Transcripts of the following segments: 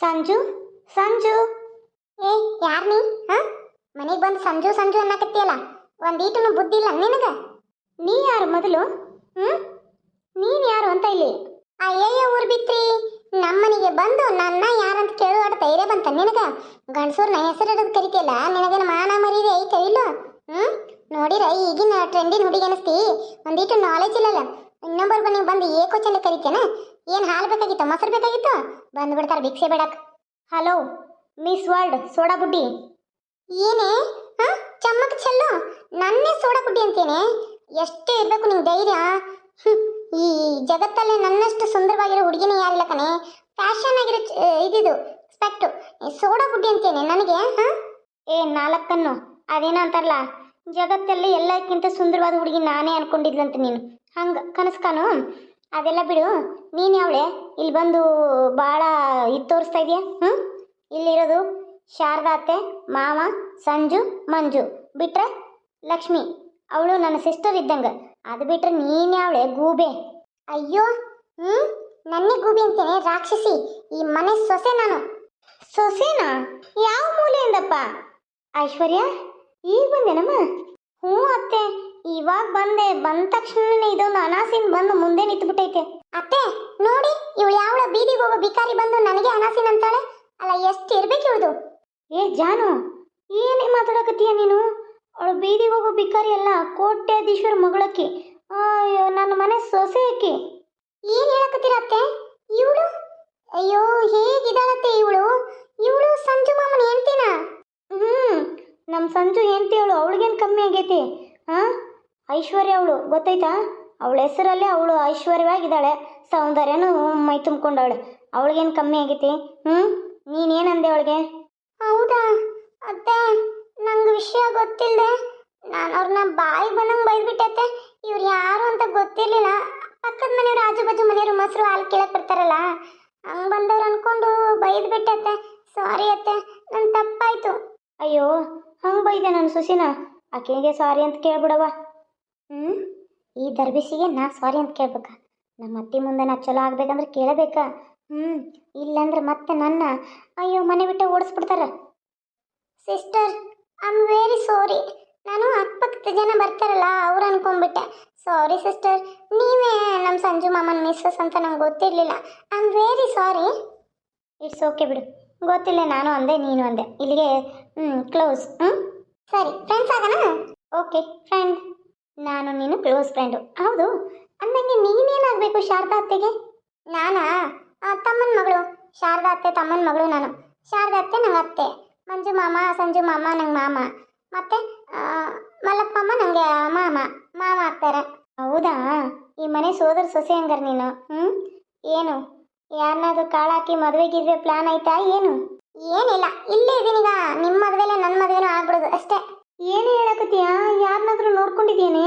ಸಂಜು ಸಂಜು. ಏ ಯಾರ್ ನೀ? ಹಾ? ಮನೆಗೆ ಬಂದು ಸಂಜು ಸಂಜು ಅನ್ನಕತ್ತಿಯಲ್ಲ? ಒಂದೀಟನು ಬುದ್ಧಿ ಇಲ್ಲ ನಿನಗ? ನೀ ಯಾರು ಮೊದಲು? ಹ್ಮ್? ನೀನ್ ಯಾರು ಅಂತ ಇಲ್ಲಿ ಅಯ್ಯಯ್ಯ ಊರ್ ಬಿತ್ರಿ ನಮ್ಮನಿಗೆ ಬಂದು ನನ್ನ ಯಾರಂತ ಕೇಳುವ ಧೈರ್ಯ ಬಂತ ನಿನಗ? ಗಂಡಸೂರ್ನ ಹೆಸರಿಡೋದು ಕರಿತಿಯಲ್ಲ ನಿನಗೇನು ಮಾನ ಮರೀದೆ ಐತೆ ಇಲ್ಲ? ಹ್ಮ್? ನೋಡಿರ ಈಗಿನ ಟ್ರೆಂಡಿನ ಹುಡುಗಿ ಅನಿಸ್ತಿ. ಒಂದೀಟು ನಾಲೆಜ್ ಇಲ್ಲಲ್ಲ. ಇನ್ನೊಬ್ಬರು ಬನ್ನಿ ಬಂದು ಏಕೋ ಚಂದ ಕರಿತೇನ? ಏನ್ ಹಾಲು ಬೇಕಾಗಿತ್ತು? ಮೊಸರು ಬೇಕಾಗಿತ್ತು? ಬಂದು ಬಿಡ್ತಾರ ಭಿಕ್ಷೆ ಬೇಡಕ್. ಹಲೋ ಮಿಸ್ ವರ್ಲ್ಡ್ ಸೋಡಾ ಬುಡ್ಡಿ ಏನೇ? ಹಾಂ? ಚಮ್ಮಕ್ ಚೆಲ್ಲು ನನ್ನೇ ಸೋಡಾ ಬುಡ್ಡಿ ಅಂತೇನೆ ಎಷ್ಟು ಇರಬೇಕು ನಿಂಗೆ ಧೈರ್ಯ. ಈ ಜಗತ್ತಲ್ಲೇ ನನ್ನಷ್ಟು ಸುಂದರವಾಗಿರೋ ಹುಡುಗಿನೇ ಯಾರಿಲ್ಲ ಕಣೆ. ಫ್ಯಾಷನ್ ಆಗಿರೋ ಇದಿದು ಸ್ಪೆಕ್ಟು ಸೋಡಾ ಬುಡ್ಡಿ ಅಂತೇನೆ ನನಗೆ, ಹಾಂ? ಏ ನಾಲ್ಕನ್ನು ಅದೇನೋ ಅಂತಾರಲ್ಲ. ಜಗತ್ತಲ್ಲಿ ಎಲ್ಲಕ್ಕಿಂತ ಸುಂದರವಾದ ಹುಡುಗಿ ನಾನೇ ಅನ್ಕೊಂಡಿದ್ಲಂತ ನೀನು. ಹಂಗೆ, ಕನಸ್ಕಾನು? ಅದೆಲ್ಲ ಬಿಡು. ನೀನು ಯಾವಳೆ? ಇಲ್ಲಿ ಬಂದು ಭಾಳ ಇದು ತೋರಿಸ್ತಾ ಇದೆಯಾ? ಹ್ಞೂ ಇಲ್ಲಿರೋದು ಶಾರದಾ ಅತ್ತೆ, ಮಾವ, ಸಂಜು, ಮಂಜು. ಬಿಟ್ರೆ ಲಕ್ಷ್ಮಿ. ಅವಳು ನನ್ನ ಸಿಸ್ಟರ್ ಇದ್ದಂಗೆ. ಅದು ಬಿಟ್ರೆ ನೀನು ಯಾವಳೆ? ಗೂಬೆ. ಅಯ್ಯೋ ಹ್ಞೂ ನನ್ನೇ ಗೂಬೆ ಅಂತೇನೆ. ರಾಕ್ಷಸಿ. ಈ ಮನೆ ಸೊಸೆ ನಾನು. ಸೊಸೆನಾ? ಯಾವ ಮೂಲೆಯಿಂದಪ್ಪ? ಐಶ್ವರ್ಯ? ಈಗ ಬಂದೇನಮ್ಮ ಹ್ಞೂ ಅತ್ತೆ. ಇವಾಗ ಬಂದೆ ಬಂದ ತಕ್ಷಣನೇ ಇದೊಂದು ಅನಾಸಿನ ಬಂದು ಮುಂದೆ ನಿಂತ್ಬಿಟ್ಟೈತೆ. ಅತ್ತೆ ನೋಡಿ ಇವಳು ಯಾವಳ ಬೀದಿಗೆ ಹೋಗೋ ಬಿಕಾರಿ ಬಂದು ನನಗೆ ಅನಾಸಿನ ಅಂತಾಳೆ? ಅಲ್ಲ ಎಷ್ಟು ಇರ್ಬೇಕು ಇವಳು ಏ ಜಾನು ಏನೇ ಮಾತಾಡಕತ್ತೀಯ ನೀನು? ಅವಳು ಬೀದಿಗೆ ಹೋಗೋ ಬಿಕಾರಿ ಅಲ್ಲ ಕೋಟ್ಯಾಧೀಶ್ವರ ಮಗಳಕ್ಕಿ. ಅಯ್ಯೋ ನನ್ನ ಮನೆ ಸೊಸೆ ಆಕಿ. ಏನು ಹೇಳಕತ್ತೀರ ಅತ್ತೆ? ಇವಳು? ಅಯ್ಯೋ ಹೇಗಿದ್ದಾಳತ್ತೆ ಇವಳು? ಇವಳು ಸಂಜು ಮಾಮನ ಹೆಂಡ್ತಿನ? ಹ್ಮ್ ನಮ್ಮ ಸಂಜು ಹೆಂಡ್ತಿ ಅವಳು ಅವಳಿಗೇನು ಕಮ್ಮಿ ಆಗೈತಿ? ಹಾ ಐಶ್ವರ್ಯ ಅವಳು ಗೊತ್ತೈತಾ ಅವಳ ಹೆಸರಲ್ಲೇ ಅವಳು ಐಶ್ವರ್ಯವಾಗಿದ್ದಾಳೆ. ಸೌಂದರ್ಯನೂ ಮೈ ತುಂಬ್ಕೊಂಡವಳೆ. ಅವಳಿಗೇನು ಕಮ್ಮಿ ಆಗೈತಿ? ಹ್ಞೂ ನೀನೇನಂದೆ ಅವಳಿಗೆ? ಹೌದಾ? ಅತ್ತೆ ನಂಗೆ ವಿಷಯ ಗೊತ್ತಿಲ್ಲದೆ ನಾನು ಅವ್ರನ್ನ ಬಾಯಿ ಬಂದಂಗೆ ಬೈದ್ಬಿಟ್ಟತ್ತೆ ಇವ್ರು ಯಾರು ಅಂತ ಗೊತ್ತಿರಲಿಲ್ಲ. ಪಕ್ಕದ ಮನೆಯವ್ರು ಆಜು ಬಾಜು ಮನೆಯವರು ಮೊಸರು ಹಾಲು ಕೇಳಕ್ಕೆ ಬರ್ತಾರಲ್ಲ ಹಂಗೆ ಬಂದವ್ರು ಅಂದ್ಕೊಂಡು ಬೈದ್ಬಿಟ್ಟತ್ತೆ ಸಾರಿ ಅತ್ತೆ ನನ್ನ ತಪ್ಪಾಯಿತು. ಅಯ್ಯೋ ಹಂಗೆ ಬೈದೆ ನಾನು ಸುಸಿನ ಆಕೆಗೆ ಸಾರಿ ಅಂತ ಕೇಳ್ಬಿಡವ ಹ್ಞೂ ಈ ದರ್ಬಿಸಿಗೆ ನಾ ಸಾರಿ ಅಂತ ಕೇಳ್ಬೇಕಾ. ನಮ್ಮ ಅತ್ತೆ ಮುಂದೆ ನಾ ಚಲೋ ಆಗ್ಬೇಕಂದ್ರೆ ಕೇಳಬೇಕಾ. ಹ್ಞೂ ಇಲ್ಲಂದ್ರೆ ಮತ್ತೆ ನನ್ನ, ಅಯ್ಯೋ, ಮನೆ ಬಿಟ್ಟು ಓಡಿಸ್ಬಿಡ್ತಾರ. Sister I am very sorry ನಾನು ಅಕ್ಕಪಕ್ಕದ ಜನ ಬರ್ತಾರಲ್ಲ, ಅವ್ರು ಅನ್ಕೊಂಡ್ಬಿಟ್ಟೆ. ಸಾರಿ ಸಿಸ್ಟರ್ ನೀವೇ ನಮ್ಮ ಸಂಜು ಮಾಮನ್ ಮಿಸ್ಸಸ್ ಅಂತ ನಂಗೆ ಗೊತ್ತಿರಲಿಲ್ಲ. I am very sorry it's okay ಬಿಡು. ಗೊತ್ತಿಲ್ಲ, ನಾನು ಅಂದೆ, ನೀನು ಅಂದೆ. ಇಲ್ಲಿಗೆ ಹ್ಞೂ ಕ್ಲೋಸ್ ಹ್ಞೂ ಸರಿ ಫ್ರೆಂಡ್ಸ್ ಆಗೋಣ ಓಕೆ ಫ್ರೆಂಡ್ ನಾನು ನೀನು ಕ್ಲೋಸ್ ಫ್ರೆಂಡು ಹೌದು. ಅಂದಂಗೆ ನೀನೇನಾಗಬೇಕು ಶಾರದಾ ಅತ್ತೆಗೆ? ನಾನಾ? ತಮ್ಮನ ಮಗಳು. ಶಾರದಾ ಅತ್ತೆ, ತಮ್ಮನ ಮಗಳು ನಾನು. ಶಾರದಾ ಅತ್ತೆ, ನಂಗೆ ಅತ್ತೆ. ಮಂಜು ಮಾಮ, ಸಂಜು ಮಾಮ, ನಂಗೆ ಮಾಮ. ಮತ್ತೆ ಮಲ್ಲಪ್ಪಮ್ಮ ನಂಗೆ ಮಾಮ ನನಗೆ ಮಾಮ. ಮಾಮ ಆಗ್ತಾರೆ. ಹೌದಾ? ಈ ಮನೆ ಸೋದರ ಸೊಸೆ ಹಂಗಾರ ನೀನು? ಹ್ಞೂ ಏನು? ಯಾರನ್ನಾದ್ರೂ ಕಾಳಾಕಿ ಮದುವೆ ಗಿದ್ವೆ ಪ್ಲಾನ್ ಆಯ್ತಾ? ಏನು? ಏನಿಲ್ಲ. ಇಲ್ಲೇ ಇದೀನೀಗ. ನಿಮ್ಮ ಮದುವೆಲೆ ನನ್ನ ಮದುವೆನೂ ಆಗ್ಬಿಡೋದು ಅಷ್ಟೇ. ಏನು ಹೇಳಕತ್ತೀಯ? ಯಾರನ್ನಾದ್ರೂ ನೋಡ್ಕೊಂಡಿದ್ದೀನಿ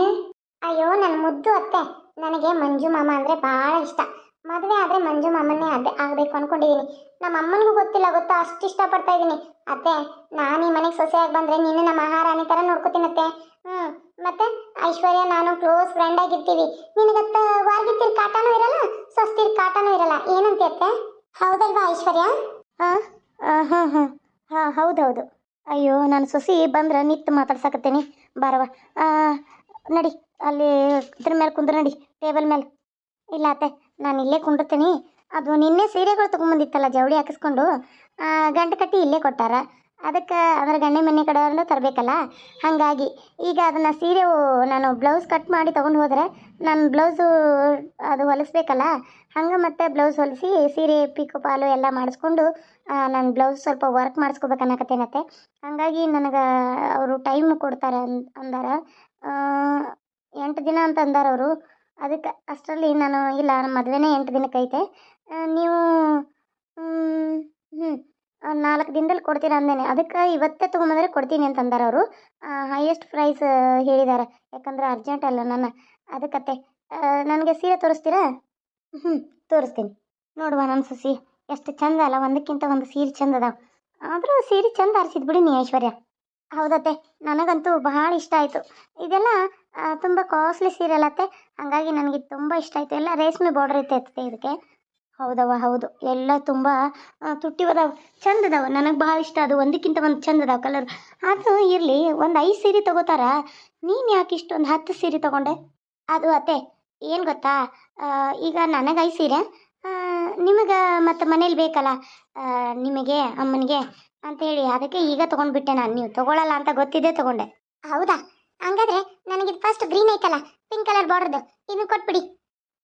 ಅಯ್ಯೋ ನನ್ನ ಮುದ್ದು ಅತ್ತೆ. ನನಗೆ ಮಂಜು ಮಾಮ ಅಂದರೆ ಭಾಳ ಇಷ್ಟ. ಮದುವೆ ಆದರೆ ಮಂಜು ಮಾಮನ್ನೇ ಅದೇ ಆಗಬೇಕು ಅಂದ್ಕೊಂಡಿದ್ದೀನಿ ನಮ್ಮ ಅಮ್ಮನಿಗೂ ಗೊತ್ತಿಲ್ಲ, ಗೊತ್ತಾ? ಅಷ್ಟು ಇಷ್ಟಪಡ್ತಾ ಇದ್ದೀನಿ ಅತ್ತೆ, ನಾನು ಈ ಮನೆಗೆ ಸೊಸೆಯಾಗಿ ಬಂದರೆ ನಿನ್ನ ಮಹಾರಾಣಿ ಥರ ನೋಡ್ಕೋತೀನತ್ತೆ ಹ್ಞೂ ಮತ್ತೆ? ಐಶ್ವರ್ಯ, ನಾನು ಕ್ಲೋಸ್ ಫ್ರೆಂಡ್ ಆಗಿರ್ತೀವಿ. ನಿನಗತ್ತ ವಾರ್ಗಿತ್ತಿರ್ ಕಾಟನೂ ಇರಲ್ಲ ಸ್ವಸ್ತಿರ್ ಕಾಟನೂ ಇರಲ್ಲ. ಏನಂತೆ ಅತ್ತೆ? ಹೌದಲ್ವಾ ಐಶ್ವರ್ಯ? ಹಾಂ ಹಾಂ ಹಾಂ. ಹಾಂ, ಹೌದೌದು. ಅಯ್ಯೋ ನಾನು ಸೊಸಿ ಬಂದ್ರೆ ನಿತ್ತು ಮಾತಾಡ್ಸಕತ್ತೇನೆ. ಬಾರವ ನಡಿ, ಅಲ್ಲಿ ಇದ್ರ ಮೇಲೆ ಕುಂದ್ರ ನಡಿ, ಟೇಬಲ್ ಮೇಲೆ ಇಲ್ಲ ಅತ್ತೆ, ನಾನು ಇಲ್ಲೇ ಕುಂಡಿರ್ತೀನಿ ಅದು ನಿನ್ನೆ ಸೀರೆಗಳು ತೊಗೊಂಬಂದಿತ್ತಲ್ಲ, ಜವಳಿ ಹಾಕಿಸ್ಕೊಂಡು. ಗಂಟು ಕಟ್ಟಿ ಇಲ್ಲೇ ಕೊಟ್ಟಾರ. ಅದಕ್ಕೆ ಅದರ ಗಂಡ ಮನೆ ಕಡೆಯವ್ರನ್ನ ತರಬೇಕಲ್ಲ? ಹಾಗಾಗಿ ಈಗ ಅದನ್ನು ಸೀರೆ ನಾನು ಬ್ಲೌಸ್ ಕಟ್ ಮಾಡಿ ತೊಗೊಂಡು ಹೋದರೆ ನಾನು ಬ್ಲೌಸು ಅದು ಹೊಲಿಸ್ಬೇಕಲ್ಲ? ಹಂಗೆ ಮತ್ತೆ ಬ್ಲೌಸ್ ಹೊಲಿಸಿ ಸೀರೆ ಪಿಕು ಪಾಲು ಎಲ್ಲ ಮಾಡಿಸ್ಕೊಂಡು ನಾನು ಬ್ಲೌಸ್ ಸ್ವಲ್ಪ ವರ್ಕ್ ಮಾಡಿಸ್ಕೋಬೇಕು ಅನ್ನಕತ್ತೇನತ್ತೆ ಹಾಗಾಗಿ ನನಗೆ ಅವರು ಟೈಮ್ ಕೊಡ್ತಾರೆ ಅಂದ್, ಅಂದಾರ. ಎಂಟು ದಿನ ಅಂತ ಅಂದಾರ ಅವರು. ಅದಕ್ಕೆ ಅಷ್ಟರಲ್ಲಿ ನಾನು, ಇಲ್ಲ ನಮ್ಮ ಮದುವೆನೇ ಎಂಟು ದಿನಕ್ಕೆ ಐತೆ ನೀವು ಹ್ಞೂ ನಾಲ್ಕು ದಿನದಲ್ಲಿ ಕೊಡ್ತೀರಾ ಅಂದೇನೆ. ಅದಕ್ಕೆ ಇವತ್ತೇ ತೊಗೊಂಬಂದ್ರೆ ಕೊಡ್ತೀನಿ ಅಂತ ಅಂದಾರ ಅವರು. ಹೈಯೆಸ್ಟ್ ಪ್ರೈಸ್ ಹೇಳಿದ್ದಾರೆ ಯಾಕಂದ್ರೆ ಅರ್ಜೆಂಟ್ ಅಲ್ಲ ನನ್ನ. ಅದಕ್ಕತ್ತೆ. ನನಗೆ ಸೀರೆ ತೋರಿಸ್ತೀರಾ? ಹ್ಞೂ ತೋರಿಸ್ತೀನಿ. ನೋಡುವ ನನ್ನ ಸೊಸಿ. ಎಷ್ಟು ಚಂದ ಅಲ್ಲ, ಒಂದಕ್ಕಿಂತ ಒಂದು ಸೀರೆ ಚಂದ ಅದಾವ. ಆದರೂ ಸೀರೆ ಚಂದ ಆರಿಸಿದ್ ಬಿಡಿ ನೀ, ಐಶ್ವರ್ಯ. ಹೌದತ್ತೆ. ನನಗಂತೂ ಬಹಳ ಇಷ್ಟ ಆಯಿತು. ಇದೆಲ್ಲ ತುಂಬ ಕಾಸ್ಟ್ಲಿ ಸೀರೆ ಅಲ್ಲತ್ತೆ. ಹಾಗಾಗಿ ನನಗೆ ತುಂಬ ಇಷ್ಟ ಆಯಿತು. ಎಲ್ಲ ರೇಷ್ಮೆ ಬಾರ್ಡರ್ ಇತ್ತೆ ಇದಕ್ಕೆ. ಹೌದವ ಹೌದು. ಎಲ್ಲ ತುಂಬ ತುಟ್ಟಿ ಅದಾವ ಚಂದ ಅದಾವ ನನಗೆ ಭಾಳ ಇಷ್ಟ ಅದು. ಒಂದಕ್ಕಿಂತ ಒಂದು ಚಂದ ಅದಾವ ಕಲರ್ ಅದು ಇರಲಿ, ಒಂದು ಐದು ಸೀರೆ ತಗೋತಾರ? ನೀನು ಯಾಕೆ ಇಷ್ಟೊಂದು ಹತ್ತು ಸೀರೆ ತಗೊಂಡೆ? ಅದು ಅತ್ತೆ, ಏನು ಗೊತ್ತಾ? ಈಗ ನನಗೆ ಐದು ಸೀರೆ. ನಿಮಗೆ ಮತ್ತು ಮನೇಲಿ ಬೇಕಲ್ಲ? ನಿಮಗೆ, ಅಮ್ಮನಿಗೆ? ಅಂತೇಳಿ ಅದಕ್ಕೆ ಈಗ ತೊಗೊಂಡ್ಬಿಟ್ಟೆ ನಾನು. ನೀವು ತಗೊಳಲ್ಲ ಅಂತ ಗೊತ್ತಿದೆ ತಗೊಂಡೆ. ಹೌದಾ? ಹಂಗಾದ್ರೆ ನನಗೆ ಫಸ್ಟ್ ಗ್ರೀನ್ ಐತಲ್ಲ ಪಿಂಕ್ ಕಲರ್ ಬಾರ್ಡ್ರದು ಇದನ್ನು ಕೊಟ್ಬಿಡಿ.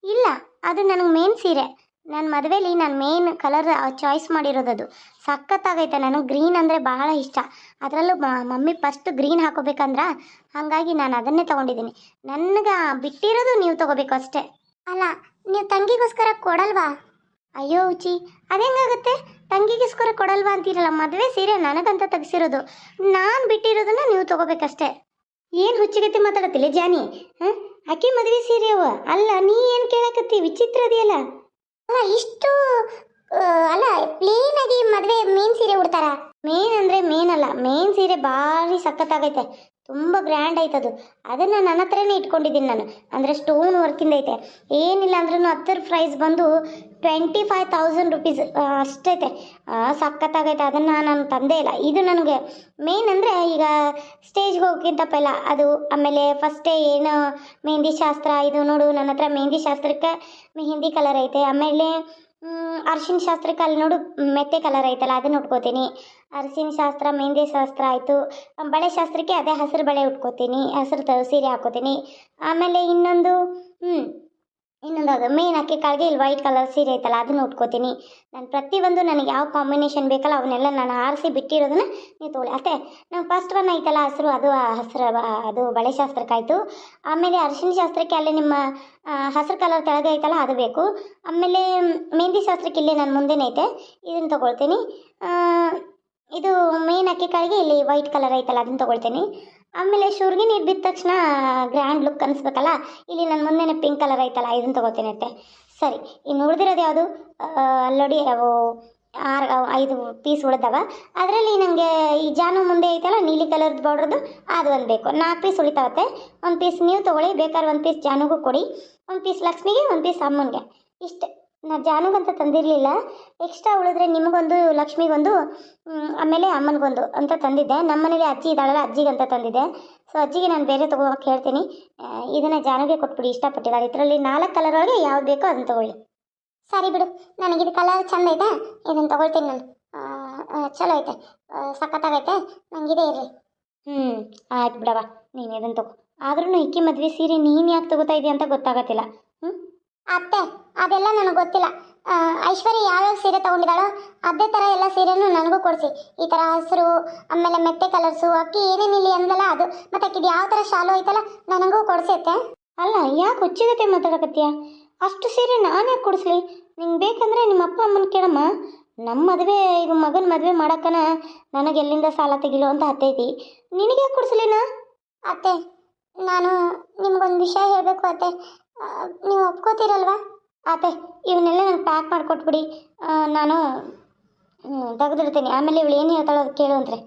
ಇಲ್ಲ, ಅದು ನನಗೆ ಮೇನ್ ಸೀರೆ. ನನ್ನ ಮದುವೆಲಿ ನಾನು ಮೇನ್ ಕಲರ್ ಚಾಯ್ಸ್ ಮಾಡಿರೋದದು. ಸಖತ್ತಾಗೈತೆ, ನನಗೆ ಗ್ರೀನ್ ಅಂದರೆ ಬಹಳ ಇಷ್ಟ. ಅದರಲ್ಲೂ ಮಮ್ಮಿ ಫಸ್ಟ್ ಗ್ರೀನ್ ಹಾಕೋಬೇಕಂದ್ರ ಹಾಗಾಗಿ ನಾನು ಅದನ್ನೇ ತೊಗೊಂಡಿದ್ದೀನಿ. ನನಗೆ ಬಿಟ್ಟಿರೋದು ನೀವು ತೊಗೋಬೇಕು ಅಷ್ಟೇ. ಅಲ್ಲ, ನೀವು ತಂಗಿಗೋಸ್ಕರ ಕೊಡಲ್ವಾ? ಅಯ್ಯೋ ಉಚಿ, ಅದೇಂಗಾಗುತ್ತೆ? ತಂಗಿಗೋಸ್ಕರ ಕೊಡಲ್ವಾ ಅಂತೀರಲ್ಲ, ಮದುವೆ ಸೀರೆ ನನಗಂತ ತೆಗ್ಸಿರೋದು. ನಾನು ಬಿಟ್ಟಿರೋದನ್ನ ನೀವು ತೊಗೋಬೇಕಷ್ಟೇ. ಏನು ಹುಚ್ಚಿಗತ್ತೆ ಮಾತಾಡತ್ತಿಲ್ಲ ಜಾನಿ? ಹಾಂ? ಅಕ್ಕಿ ಮದುವೆ ಸೀರೆ ಅವ ಅಲ್ಲ, ನೀ ಏನು ಕೇಳಕತ್ತಿ? ವಿಚಿತ್ರ ಅದೆಯಲ್ಲ. ಇಷ್ಟು ಅಲ್ಲ ಪ್ಲೇನ್ ಆಗಿ ಮದುವೆ ಮೇನ್ ಸೀರೆ ಉಡ್ತಾರ? ಮೇನ್ ಅಂದ್ರೆ ಮೇನ್ ಅಲ್ಲ ಮೇನ್ ಸೀರೆ ಭಾರಿ ಸಖತ್ತಾಗೈತೆ. ತುಂಬ ಗ್ರ್ಯಾಂಡ್ ಐತದು ಅದನ್ನ ನನ್ನ ಹತ್ರನೇ ಇಟ್ಕೊಂಡಿದ್ದೀನಿ ನಾನು. ಅಂದ್ರೆ ಸ್ಟೋನ್ ವರ್ಕಿಂದ ಐತೆ. ಏನಿಲ್ಲ ಅಂದ್ರೂ ಹತ್ತರ ಪ್ರೈಸ್ ಬಂದು ಟ್ವೆಂಟಿ ಫೈವ್ ತೌಸಂಡ್ ರುಪೀಸ್ ಅಷ್ಟೈತೆ. ಸಖತ್ತಾಗೈತೆ. ಅದನ್ನು ನಾನು ತಂದೇ ಇಲ್ಲ. ಇದು ನನಗೆ ಮೇನ್ ಅಂದರೆ ಈಗ ಸ್ಟೇಜ್ಗೆ ಹೋಗೋಕ್ಕಿಂತ ಪೆಲ್ಲ ಅದು ಆಮೇಲೆ ಫಸ್ಟೇ ಏನು ಮೆಹಂದಿ ಶಾಸ್ತ್ರ, ಇದು ನೋಡು, ನನ್ನ ಹತ್ರ ಮೆಹಂದಿ ಶಾಸ್ತ್ರಕ್ಕೆ ಮೆಹಂದಿ ಕಲರ್ ಐತೆ. ಆಮೇಲೆ ಅರ್ಶಿನ ಶಾಸ್ತ್ರಕ್ಕೆ ಅಲ್ಲಿ ನೋಡು, ಮೆತ್ತೆ ಕಲರ್ ಐತಲ್ಲ, ಅದನ್ನು ಉಟ್ಕೋತೀನಿ. ಅರಿಶಿನ ಶಾಸ್ತ್ರ ಮೆಹಂದಿ ಶಾಸ್ತ್ರ ಆಯಿತು. ಬಳೆ ಶಾಸ್ತ್ರಕ್ಕೆ ಅದೇ ಹಸಿರು ಬಳೆ ಉಟ್ಕೋತೀನಿ. ಹಸಿರು ಸೀರೆ ಹಾಕೋತೀನಿ. ಆಮೇಲೆ ಇನ್ನೊಂದು ಹ್ಞೂ ಇನ್ನೊಂದು ಅದು ಮೇನ್ ಅಕ್ಕಿ ಕಾಳಿಗೆ ಇಲ್ಲಿ ವೈಟ್ ಕಲರ್ ಸೀರೆ ಐತಲ್ಲ, ಅದನ್ನು ಉಟ್ಕೋತೀನಿ. ನಾನು ಪ್ರತಿಯೊಂದು ನನಗೆ ಯಾವ ಕಾಂಬಿನೇಷನ್ ಬೇಕಲ್ಲ, ಅವನ್ನೆಲ್ಲ ನಾನು ಆರಿಸಿ ಬಿಟ್ಟಿರೋದನ್ನ ನೀವು ತೊಗೊಳ್ಳಿ. ಅತ್ತೆ ನಾವು ಫಸ್ಟ್ ಒನ್ ಐತಲ್ಲ ಹಸಿರು, ಅದು ಹಸಿರು ಅದು ಬಳೆ ಶಾಸ್ತ್ರಕ್ಕಾಯ್ತು. ಆಮೇಲೆ ಅರಿಶಿನ ಶಾಸ್ತ್ರಕ್ಕೆ ಅಲ್ಲಿ ನಿಮ್ಮ ಹಸಿರು ಕಲರ್ ಕೆಳಗೆ ಐತಲ್ಲ, ಅದು ಬೇಕು. ಆಮೇಲೆ ಮೆಹಂದಿ ಶಾಸ್ತ್ರಕ್ಕೆ ಇಲ್ಲೇ ನಾನು ಮುಂದೆನೇ ಐತೆ, ಇದನ್ನು ತೊಗೊಳ್ತೀನಿ. ಇದು ಮೇನ್ ಅಕ್ಕಿ ಕಾಳಿಗೆ ಇಲ್ಲಿ ವೈಟ್ ಕಲರ್ ಐತಲ್ಲ, ಅದನ್ನು ತೊಗೊಳ್ತೀನಿ. ಆಮೇಲೆ ಶುರ್ಗಿ ನೀರು ಬಿದ್ದ ತಕ್ಷಣ ಗ್ರ್ಯಾಂಡ್ ಲುಕ್ ಅನಿಸ್ಬೇಕಲ್ಲ? ಇಲ್ಲಿ ನನ್ನ ಮುಂದೆನೆ ಪಿಂಕ್ ಕಲರ್ ಐತಲ್ಲ ಇದನ್ನು ತೊಗೋತೀನಿ ಅತ್ತೆ ಸರಿ ಇನ್ನು ಉಳಿದಿರೋದು ಯಾವುದು? ಅಲ್ಲೋಡಿ, ಅವು ಆರು ಐದು ಪೀಸ್ ಉಳಿದವ. ಅದರಲ್ಲಿ ನನಗೆ ಈ ಜಾನು ಮುಂದೆ ಐತಲ್ಲ, ನೀಲಿ ಕಲರ್ದು ಬಾರ್ಡ್ರದ್ದು ಅದು ಒಂದು ಬೇಕು. ನಾಲ್ಕು ಪೀಸ್ ಉಳಿತಾವತ್ತೆ. ಒಂದು ಪೀಸ್ ನೀವು ತೊಗೊಳ್ಳಿ, ಬೇಕಾದ್ರೆ ಒಂದು ಪೀಸ್ ಜಾನುಗೂ ಕೊಡಿ. ಒಂದು ಪೀಸ್ ಲಕ್ಷ್ಮಿಗೆ, ಒಂದು ಪೀಸ್ ಅಮ್ಮನಿಗೆ. ಇಷ್ಟೇ. ನಾ ಜಾನುಗಂತ ತಂದಿರಲಿಲ್ಲ. ಎಕ್ಸ್ಟ್ರಾ ಉಳಿದ್ರೆ ನಿಮಗೊಂದು, ಲಕ್ಷ್ಮಿಗೊಂದು ಆಮೇಲೆ ಅಮ್ಮನಿಗೊಂದು ಅಂತ ತಂದಿದ್ದೆ. ನಮ್ಮ ಮನೇಲಿ ಅಜ್ಜಿ ಇದ್ದಾಳಲ್ಲ, ಅಜ್ಜಿಗಂತ ತಂದಿದ್ದೆ. ಸೊ ಅಜ್ಜಿಗೆ ನಾನು ಬೇರೆ ತೊಗೋಕೆ ಹೇಳ್ತೀನಿ. ಇದನ್ನು ಜಾನುಗೆ ಕೊಟ್ಬಿಡಿ, ಇಷ್ಟಪಟ್ಟಿದ್ದಾರೆ. ಇದರಲ್ಲಿ ನಾಲ್ಕು ಕಲರ್ ಒಳಗೆ ಯಾವ್ದು ಬೇಕೋ ಅದನ್ನು ತೊಗೊಳ್ಳಿ. ಸರಿ ಬಿಡು ನನಗಿದು ಕಲರ್ ಚೆಂದ ಐತೆ. ಇದನ್ನು ತೊಗೊಳ್ತೀನಿ ನಾನು. ಚಲೋ ಐತೆ. ಸಖತ್ತಾಗೈತೆ. ನನಗಿದೆ ಇರಲಿ. ಹ್ಞೂ ಆಯ್ತು ಬಿಡವ ನೀನು ಇದನ್ನು ತಗೋ. ಆದ್ರೂ ಇಕ್ಕಿ ಮದ್ವೆ ಸೀರೆ ನೀನು ಯಾಕೆ ತಗೋತಾ ಇದೆಯಾ ಅಂತ ಗೊತ್ತಾಗತ್ತಿಲ್ಲ. ಹ್ಞೂ ಅತ್ತೆ ಅದೆಲ್ಲ ನನಗೆ ಗೊತ್ತಿಲ್ಲ. ಐಶ್ವರ್ಯ ಯಾವ್ಯಾವ ಸೀರೆ ತಗೊಂಡಿದ್ದಾಳೋ ಅದೇ ಥರ ಎಲ್ಲ ಸೀರೆನು ನನಗೂ ಕೊಡಿಸಿ. ಈ ಥರ ಹಸಿರು ಆಮೇಲೆ ಮೆತ್ತೆ ಕಲರ್ಸು ಅಕ್ಕಿ ಏನೇನಿಲ್ಲ ಅಂದಲ್ಲ ಅದು. ಮತ್ತೆ ಅಕ್ಕಿದು ಯಾವ ಥರ ಶಾಲು ಐತಲ್ಲ ನನಗೂ ಕೊಡಿಸೈತೆ ಅಲ್ಲ ಯಾಕೆ ಹುಚ್ಚಿಗತೆ ಮಾತಾಡಕತ್ತೀಯ? ಅಷ್ಟು ಸೀರೆ ನಾನೇ ಕೊಡಿಸ್ಲಿ? ನಿಂಗೆ ಬೇಕಂದ್ರೆ ನಿಮ್ಮ ಅಪ್ಪ ಅಮ್ಮನ ಕೇಳಮ್ಮ. ನಮ್ಮ ಮದುವೆ ಈಗ ಮಗನ ಮದುವೆ ಮಾಡಕ್ಕನ ನನಗೆ ಎಲ್ಲಿಂದ ಸಾಲ ತೆಗಿಲು ಅಂತ ಹತ್ತೈತಿ ನಿನಗೆ ಕೊಡಿಸ್ಲಿನ? ಅತ್ತೆ ನಾನು ನಿಮ್ಗೊಂದು ವಿಷಯ ಹೇಳಬೇಕು ಅತ್ತೆ. ನೀವು ಒಪ್ಕೋತೀರಲ್ವಾ? ಆತೆ, ಇವನ್ನೆಲ್ಲ ನಂಗೆ ಪ್ಯಾಕ್ ಮಾಡಿಕೊಟ್ಬಿಡಿ. ನಾನು ತೆಗೆದಿಡ್ತೀನಿ. ಆಮೇಲೆ ಇವಳು ಏನು ಹೇಳ್ತಾಳೋ ಅದು ಕೇಳು ಅಂದರೆ.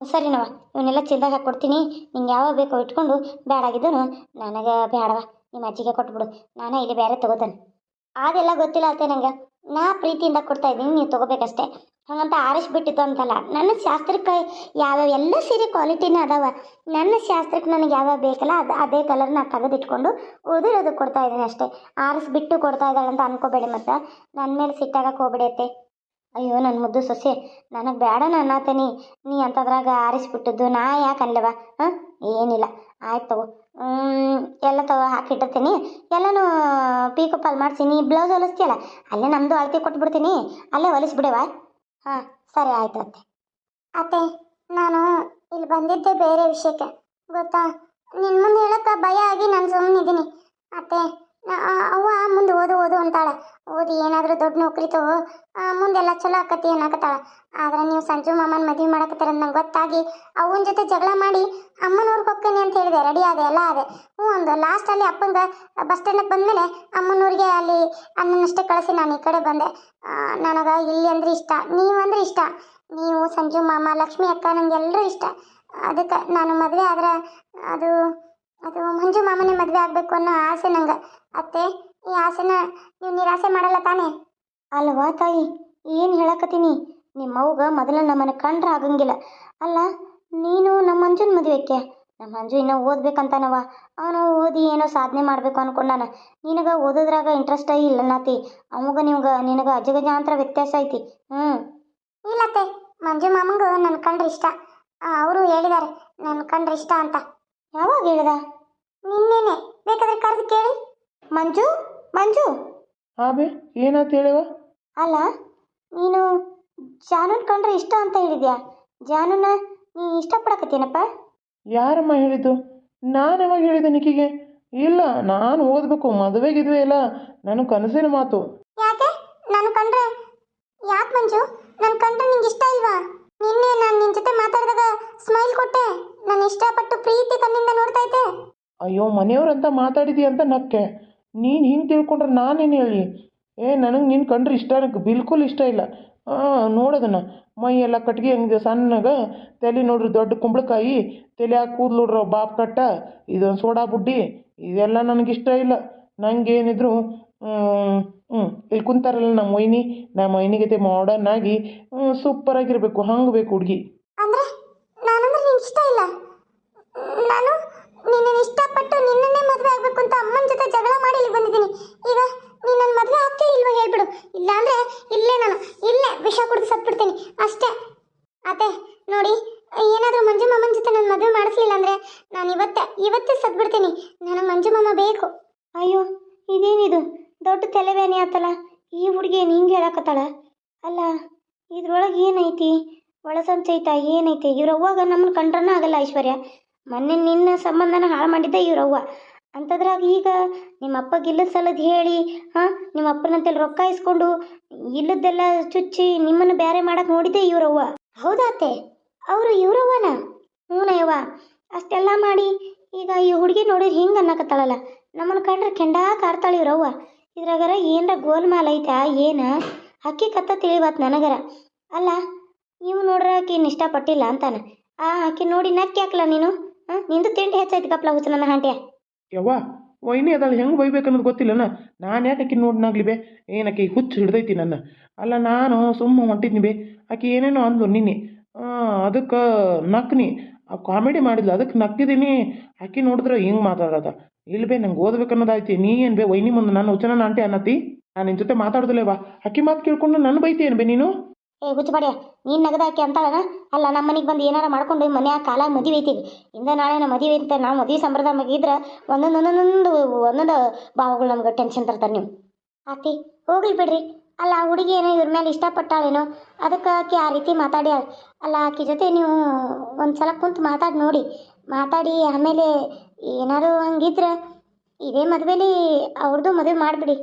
ಸರಿನವ ಇವನ್ನೆಲ್ಲ ಚಿಲ್ದಾಗ ಹಾಕ್ಕೊಡ್ತೀನಿ ನಿಂಗೆ ಯಾವ ಬೇಕೋ ಇಟ್ಕೊಂಡು ಬೇಡಾಗಿದ್ದನು ನನಗೆ ಬೇಡವಾ ನಿಮ್ಮ ಅಜ್ಜಿಗೆ ಕೊಟ್ಬಿಡು. ನಾನೇ ಇಲ್ಲಿ ಬೇರೆ ತಗೋತಾನೆ. ಅದೆಲ್ಲ ಗೊತ್ತಿಲ್ಲ ಅತ್ತೆ ನಂಗೆ. ನಾ ಪ್ರೀತಿಯಿಂದ ಕೊಡ್ತಾ ಇದ್ದೀನಿ, ನೀವು ತೊಗೋಬೇಕಷ್ಟೇ. ಹಾಗಂತ ಆರಿಸ್ಬಿಟ್ಟಿತ್ತು ಅಂತಲ್ಲ, ನನ್ನ ಶಾಸ್ತ್ರಕ್ಕೆ ಯಾವ್ಯಾವ ಎಲ್ಲ ಸೀರೆ ಕ್ವಾಲಿಟಿನೇ ಅದಾವ, ನನ್ನ ಶಾಸ್ತ್ರಕ್ಕೆ ನನಗೆ ಯಾವ್ಯಾವ ಬೇಕಲ್ಲ, ಅದು ಅದೇ ಕಲರ್ ನಾ ತೆಗೆದಿಟ್ಕೊಂಡು ಉಳಿದಿರೋದು ಕೊಡ್ತಾ ಇದ್ದೀನಿ ಅಷ್ಟೇ. ಆರಿಸ್ಬಿಟ್ಟು ಕೊಡ್ತಾ ಇದ್ದಾಳೆ ಅಂತ ಅನ್ಕೋಬೇಡಿ ಮತ್ತೆ ನನ್ನ ಮೇಲೆ ಸಿಟ್ಟಾಗಕ್ಕೆ ಹೋಗ್ಬಿಡೈತೆ ಅಯ್ಯೋ ನನ್ನ ಮುದ್ದು ಸೊಸೆ, ನನಗೆ ಬೇಡ ಅನ್ನತೇನಿ, ನೀ ಅಂತದ್ರಾಗ ಆರಿಸ್ಬಿಟ್ಟದ್ದು ನಾ ಯಾಕೆ ಅನ್ಲವ, ಹಾಂ? ಏನಿಲ್ಲ, ಆಯ್ತು ತಗೋ. ಎಲ್ಲ ತಗೋ ಹಾಕಿಟ್ಟಿರ್ತೀನಿ ಎಲ್ಲನೂ ಪೀಕು ಪಾಲ್ ಮಾಡಿಸಿ ಬ್ಲೌಸ್ ಹೊಲಿಸ್ತೀಯಲ್ಲ, ಅಲ್ಲೇ ನಮ್ಮದು ಅಳತೆ ಕೊಟ್ಬಿಡ್ತೀನಿ. ಅಲ್ಲೇ ಹೊಲಿಸ್ಬಿಡವಾ. ಹಾಂ, ಸರಿ ಆಯಿತು ಅತ್ತೆ. ಅತ್ತೆ, ನಾನು ಇಲ್ಲಿ ಬಂದಿದ್ದೆ ಬೇರೆ ವಿಷಯಕ್ಕೆ. ಗೊತ್ತಾ? ನಿನ್ನ ಮುಂದೆ ಹೇಳಕ್ಕೆ ಭಯ ಆಗಿ ನಾನು ಸುಮ್ಮನಿದ್ದೀನಿ ಅತ್ತೆ ಅವ್ವ ಮುಂದೆ ಓದು ಓದು ಅಂತಾಳೆ. ಓದಿ ಏನಾದರೂ ದೊಡ್ಡ ನೌಕರಿ ತಗೋ. ಮುಂದೆಲ್ಲ ಚಲೋ ಆಕತಿ ಅನ್ನಕತ್ತಾಳ. ಆದ್ರೆ ನೀವು ಸಂಜು ಮಾಮನ ಮದುವೆ ಮಾಡಕತ್ತಾರ ನಂಗೆ ಗೊತ್ತಾಗಿ ಅವನ ಜೊತೆ ಜಗಳ ಮಾಡಿ ಅಮ್ಮನ ಊರಿಗೆ ಹೋಗ್ತೀನಿ ಅಂತ ಹೇಳಿದೆ ರೆಡಿ ಆದೆ, ಎಲ್ಲ ಆದೆ. ಹ್ಞೂ ಒಂದು ಲಾಸ್ಟಲ್ಲಿ ಅಪ್ಪಂಗೆ ಬಸ್ ಸ್ಟ್ಯಾಂಡಿಗೆ ಬಂದಮೇಲೆ ಅಮ್ಮನೂರಿಗೆ ಅಲ್ಲಿ ಅನ್ನನಷ್ಟೇ ಕಳಿಸಿ ನಾನು ಈ ಕಡೆ ಬಂದೆ. ನನಗೆ ಇಲ್ಲಿ ಅಂದ್ರೆ ಇಷ್ಟ ನೀವಂದ್ರೆ ಇಷ್ಟ. ನೀವು ಸಂಜು ಮಾಮ, ಲಕ್ಷ್ಮಿ ಅಕ್ಕ ನಂಗೆ ಎಲ್ಲರೂ ಇಷ್ಟ. ಅದಕ್ಕೆ ನಾನು ಮದುವೆ ಆದ್ರೆ ಅದು ಅದು ಮಂಜು ಮಾಮನೇ ಮದುವೆ ಆಗಬೇಕು ಅನ್ನೋ ಆಸೆ ನಂಗೆ. ಅತ್ತೆ ಈ ಆಸೆನ ನೀವು ನಿರಾಸೆ ಮಾಡಲ್ಲ ತಾನೆ? ಅಲ್ವಾ ತಾಯಿ? ಏನು ಹೇಳಕತ್ತೀನಿ? ನಿಮ್ಮ ಅವ್ಗ ಮೊದಲ ನಮ್ಮನ್ನ ಕಂಡ್ರೆ ಆಗಂಗಿಲ್ಲ. ಅಲ್ಲ ನೀನು ನಮ್ಮ ಮಂಜುನ ಮದುವೆಕ್ಕೆ? ನಮ್ಮ ಮಂಜು ಇನ್ನೂ ಓದ್ಬೇಕಂತಾನವ. ಅವನು ಓದಿ ಏನೋ ಸಾಧನೆ ಮಾಡಬೇಕು ಅನ್ಕೊಂಡಾನ. ನಿನಗೆ ಓದೋದ್ರಾಗ ಇಂಟ್ರೆಸ್ಟ್ ಇಲ್ಲ ನಾತಿ. ಅವಾಗ ನಿಮ್ಗೆ ನಿನಗೆ ಅಜಗಜಾಂತರ ವ್ಯತ್ಯಾಸ ಐತಿ. ಹ್ಞೂ ಇಲ್ಲತ್ತೆ ಮಂಜು ಮಾಮಂಗ ನನ್ನ ಕಂಡ್ರೆ ಇಷ್ಟ. ಅವರು ಹೇಳಿದ್ದಾರೆ ನನ್ನ ಕಂಡ್ರೆ ಇಷ್ಟ ಅಂತ. ಯಾವಾಗ ಹೇಳಿದ? ನಿನ್ನೇನೆ. ಬೇಕಾದ್ರೆ ಕರೆದು ಕೇಳಿ. ಮಂಜು? ಮಂಜು? ಆಬೆ ಏನಂತ ಹೇಳಿವ ಅಲ್ಲ ನೀನು ಜಾನುನ್ ಕಂಡ್ರೆ ಇಷ್ಟ ಅಂತ ಹೇಳಿದ್ಯಾ? ಜಾನುನ ನೀ ಇಷ್ಟಪಡಕತ್ತೀನಪ್ಪ? ಯಾರಮ್ಮ ಹೇಳಿದ್ದು? ನಾನು ಯಾವಾಗ ಹೇಳಿದೆ ನಿಕ್ಕಿಗೆ ಇಲ್ಲ ನಾನು ಓದಬೇಕು ಮದುವೆಗಿದ್ವೆ ಇಲ್ಲ ನನ್ನ ಕನಸಿನ ಮಾತು. ಯಾಕೆ? ನಾನು ಕಂಡ್ರೆ ಯಾಕೆ ಮಂಜು? ನಾನು ಕಂಡ್ರೆ ನಿಂಗೆ ಇಷ್ಟ ಇಲ್ವಾ? ನಿನ್ನೆ ನಾನು ನಿನ್ನ ಜೊತೆ ಮಾತಾಡಿದಾಗ ಸ್ಮೈಲ್ ಕೊಟ್ಟೆ. ನಾನು ಇಷ್ಟಪಟ್ಟು ಪ್ರೀತಿ ಕಣ್ಣಿಂದ ನೋಡ್ತಾ ಇದ್ದೆ. ಅಯ್ಯೋ ಮನೆಯವ್ರಂತ ಮಾತಾಡಿದಿ ಅಂತ ನಕ್ಕೆ. ನೀನು ಹಿಂಗೆ ತಿಳ್ಕೊಂಡ್ರೆ ನಾನೇನು ಹೇಳಿ? ಏ, ನನಗೆ ನಿನ್ನ ಕಂಡ್ರೆ ಇಷ್ಟ ನನಗೆ ಬಿಲ್ಕುಲ್ ಇಷ್ಟ ಇಲ್ಲ. ನೋಡೋದನ್ನ ಮೈ ಎಲ್ಲ ಕಟ್ಗೆ ಹಂಗೆ ಸಣ್ಣಗೆ, ತಲೆ ನೋಡ್ರಿ ದೊಡ್ಡ ಕುಂಬಳಕಾಯಿ ತಲೆಯಾಗ ಕೂದಲು ನೋಡ್ರಿ ಬಾಪ್ ಕಟ್ಟ, ಇದೊಂದು ಸೋಡಾ ಬುಡ್ಡಿ, ಇದೆಲ್ಲ ನನಗೆ ಇಷ್ಟ ಇಲ್ಲ. ನಂಗೇನಿದ್ರು ಹ್ಞೂ ಇಲ್ಲಿ ಕುಂತಾರಲ್ಲ ನಮ್ಮ ಮೊಯ್ನಿ ನಮ್ಮ ಮೊಯ್ನಿಗತೆ ಮಾಡರ್ನ್ ಆಗಿ ಸೂಪರಾಗಿರಬೇಕು ಹಂಗೆ ಬೇಕು ಹುಡುಗಿ. ಅಂದ್ರೆ ನಾನಂದ್ರೆ ನಿಂಗೆ ಇಷ್ಟ ಇಲ್ಲ ನಾನು ನಿನ್ನನ್ನು ಇಷ್ಟಪಟ್ಟು ನಿನ್ನನ್ನೇ ಮದುವೆ ಆಗಬೇಕು ಅಂತ ಅಮ್ಮನ ಜೊತೆ ಜಗಳ ಮಾಡಿ ಇಲ್ಲಿ ಬಂದಿದ್ದೀನಿ ಈಗ ನೀನು ನನ್ನ ಮದುವೆ ಆಗ್ತೀಯ ಇಲ್ವಾ ಹೇಳ್ಬಿಡು ಇಲ್ಲಾಂದ್ರೆ ಇಲ್ಲೇ ನಾನು ಇಲ್ಲೇ ವಿಷ ಕುಡಿದು ಸತ್ಬಿಡ್ತೀನಿ ಅಷ್ಟೇ ಅತ್ತೆ ನೋಡಿ ಏನಾದರೂ ಮಂಜು ಮಾಮನ ಜೊತೆ ನನ್ನ ಮದುವೆ ಮಾಡಿಸ್ಲಿಲ್ಲ ಅಂದ್ರೆ ನಾನು ಇವತ್ತೇ ಇವತ್ತೇ ಸತ್ಬಿಡ್ತೀನಿ ನನಗೆ ಮಂಜು ಮಾಮ ಬೇಕು ಅಯ್ಯೋ ಇದೇನಿದು ದೊಡ್ಡ ತಲೆಬೇನೆ ಆತಲ್ಲ ಈ ಹುಡುಗಿ ಏನು ಹಿಂಗೆ ಹೇಳಕತ್ತಾಳ ಅಲ್ಲ ಇದ್ರೊಳಗೆ ಏನೈತಿ ಒಳಸಂಚೈತ ಇವ್ರವ್ವಾಗ ನಮ್ಮನ್ನ ಕಂಡ್ರನ ಆಗಲ್ಲ ಐಶ್ವರ್ಯ. ಮೊನ್ನೆ ನಿನ್ನ ಸಂಬಂಧನ ಹಾಳು ಮಾಡಿದ್ದೆ ಇವ್ರವ್ವ ಅಂಥದ್ರಾಗ ಈಗ ನಿಮ್ಮ ಅಪ್ಪಗೆ ಇಲ್ಲದ ಸಲದ ಹೇಳಿ, ಹಾಂ ನಿಮ್ಮ ಅಪ್ಪನಂತೆಲ್ಲ ರೊಕ್ಕ ಇಸ್ಕೊಂಡು ಇಲ್ಲದ್ದೆಲ್ಲ ಚುಚ್ಚಿ ನಿಮ್ಮನ್ನು ಬೇರೆ ಮಾಡಕ್ಕೆ ನೋಡಿದ್ದೆ ಇವ್ರವ್ವ ಹೌದಾತೆ ಅವರು ಇವ್ರವ್ವನ ಹ್ಞೂನಯ್ಯವ್ವ ಅಷ್ಟೆಲ್ಲ ಮಾಡಿ ಈಗ ಈ ಹುಡುಗಿ ನೋಡಿದ್ರೆ ಹಿಂಗೆ ಅನ್ನಕತ್ತಾಳಲ್ಲ. ನಮ್ಮನ್ನು ಕಂಡ್ರೆ ಕೆಂಡಾ ಕಾರ್ತಾಳೆ ಇವ್ರವ್ವ ಇದ್ರಾಗರ ಏನರ ಗೋಲ್ಮಾಲ್ ಐತಾ, ಏನ? ಅಕ್ಕಿ ಕತ್ತ ತಿಳಿವತ್ ನನಗರ. ಅಲ್ಲ ಇವ್ ನೋಡ್ರ ಆಕಿನ ಇಷ್ಟಪಟ್ಟಿಲ್ಲ ಅಂತಾನೆ. ಆ, ಆಕಿ ನೋಡಿ ನಕ್ಕಿ ಹಾಕ್ಲ ನೀನು ನಿಂದು ತಿಂಡಿ ಹೆಚ್ಚಾಯ್ತು ಕಪ್ಲ ಹುಚ್ಚ ನನ್ನ ಹಾಂಟ್ಯ ಯವ್ವ, ವೈನಿ ಅದಳು ಹೆಂಗೆ ಬೈಬೇಕು ಅನ್ನೋದು ಗೊತ್ತಿಲ್ಲನ? ನಾನು ಯಾಕೆ ಆಕಿ ನೋಡ್ನಾಗ್ಲಿ ಬೇ? ಏನು ಹುಚ್ಚು ಹಿಡ್ದೈತಿ ನನ್ನ? ಅಲ್ಲ ನಾನು ಸುಮ್ಮ ಹೊಂಟಿದ್ನಿ ಬೇ. ಆಕಿ ಏನೇನೋ ಅಂದ್ಲು ನಿನ್ನೆ. ಅದಕ್ಕೆ ನಕ್ನಿ. ಆ ಕಾಮಿಡಿ ಮಾಡಿದ್ಲು ಅದಕ್ಕೆ ನಕ್ಕಿದ್ದೀನಿ ಆಕಿ ನೋಡಿದ್ರೆ ಹಿಂಗೆ ಮಾತಾಡೋದ. ಇಲ್ಲಿ ಬೇ, ನಂಗೆ ಓದ್ಬೇಕು ಅನ್ನೋದಾಯ್ತಿ ನೀ ಏನು ಬೇ, ವೈನಿ ಮುಂದೆ ನನ್ನ ಹುಚ್ಚನ ಆಂಟಿ ಅನ್ನತಿ ನಾನು ನಿನ್ನ ಜೊತೆ ಮಾತಾಡ್ದಲೇವಾ ಆಕಿ ಮಾತು ಕೇಳ್ಕೊಂಡು ನನ್ನ ಬೈತೇನು ಬೇ ನೀನು? ಏ ಹುಚ್ಚಬಾಡ್ಯ ನೀನು ನಗದಾಕಿ ಅಂತಾಳನ? ಅಲ್ಲ ನಮ್ಮ ಮನೆಗೆ ಬಂದು ಏನಾರ ಮಾಡ್ಕೊಂಡು ಮನ್ಯಾಗ ಕಾಲ ಮದುವೆ ಐತಿ. ಇಂದ ನಾಳೆ ನಮ್ಮ ಮದುವೆ ಅಂತ ನಾವು ಮದುವೆ ಸಂಪ್ರದಾಯ ಮಗಿದ್ರೆ ಒಂದೊಂದು ಒಂದೊಂದೊಂದು ಒಂದೊಂದು ಭಾವಗಳು ನಮ್ಗೆ ಟೆನ್ಷನ್ ತರ್ತಾರೆ ನೀವು. ಆತಿ, ಹೋಗ್ಲಿ ಬಿಡ್ರಿ. ಅಲ್ಲ, ಆ ಹುಡುಗಿ ಏನೋ ಇವ್ರ ಮೇಲೆ ಇಷ್ಟಪಟ್ಟಾಳೇನೋ, ಅದಕ್ಕೆ ಆಕೆ ಆ ರೀತಿ ಮಾತಾಡ್ಯಾಳ. ಅಲ್ಲ, ಆಕಿ ಜೊತೆ ನೀವು ಒಂದು ಸಲ ಕುಂತು ಮಾತಾಡಿ ನೋಡಿ. ಮಾತಾಡಿ, ಆಮೇಲೆ ಏನಾರು ಹಂಗಿದ್ರೆ, ಇದೇ ಮದುವೆಲಿ ಅವ್ರದ್ದು ಮದುವೆ ಮಾಡಿಬಿಡಿ.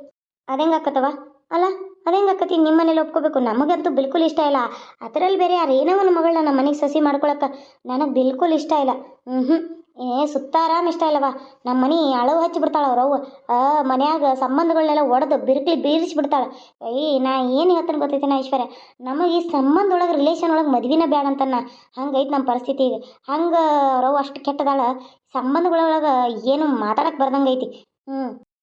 ಅದೇಂಗೆ ಆಕತ್ತವ? ಅಲ್ಲ ಅದೇಂಗೆ ಆಕತಿ ನಿಮ್ಮ ಮನೇಲಿ ಒಪ್ಕೋಬೇಕು. ನಮಗಂತೂ ಬಿಲ್ಕುಲ್ ಇಷ್ಟ ಇಲ್ಲ. ಅದರಲ್ಲಿ ಬೇರೆ ಯಾರು ಏನೋ ಒಂದು ಮಗಳನ್ನ ನಮ್ಮ ಮನೆಗೆ ಸಸಿ ಮಾಡ್ಕೊಳಕ್ಕೆ ನನಗೆ ಬಿಲ್ಕುಲ್ ಇಷ್ಟ ಇಲ್ಲ. ಹ್ಞೂ ಏ, ಸುತ್ತಾರಾಮ್ ಇಷ್ಟ ಇಲ್ಲವ? ನಮ್ಮ ಮನೆ ಅಳವು ಹಚ್ಚಿ ಬಿಡ್ತಾಳೆ ಅವ್ರವ್ವ ಆ, ಮನ್ಯಾಗ ಸಂಬಂಧಗಳನ್ನೆಲ್ಲ ಒಡೆದು ಬಿರುಕಲಿ ಬೀರಿಸಿ ಬಿಡ್ತಾಳೆ. ಏಯ್ ನಾ ಏನು ಹೇಳ್ತಾನೆ ಗೊತ್ತೈತೆ ನಾ ಐಶ್ವರ್ಯ ನಮಗೆ ಈ ಸಂಬಂಧ ಒಳಗೆ ರಿಲೇಷನ್ ಒಳಗೆ ಮದ್ವಿನ ಬೇಡ ಅಂತನ ಹಂಗೈತೆ ನಮ್ಮ ಪರಿಸ್ಥಿತಿ ಈಗ. ಹಂಗೆ ಅವ್ರವ್ವ ಅಷ್ಟು ಕೆಟ್ಟದಾಳ. ಸಂಬಂಧಗಳೊಳಗೆ ಏನು ಮಾತಾಡಕ್ಕೆ ಬರ್ದಂಗೆ ಐತಿ ಹ್ಞೂ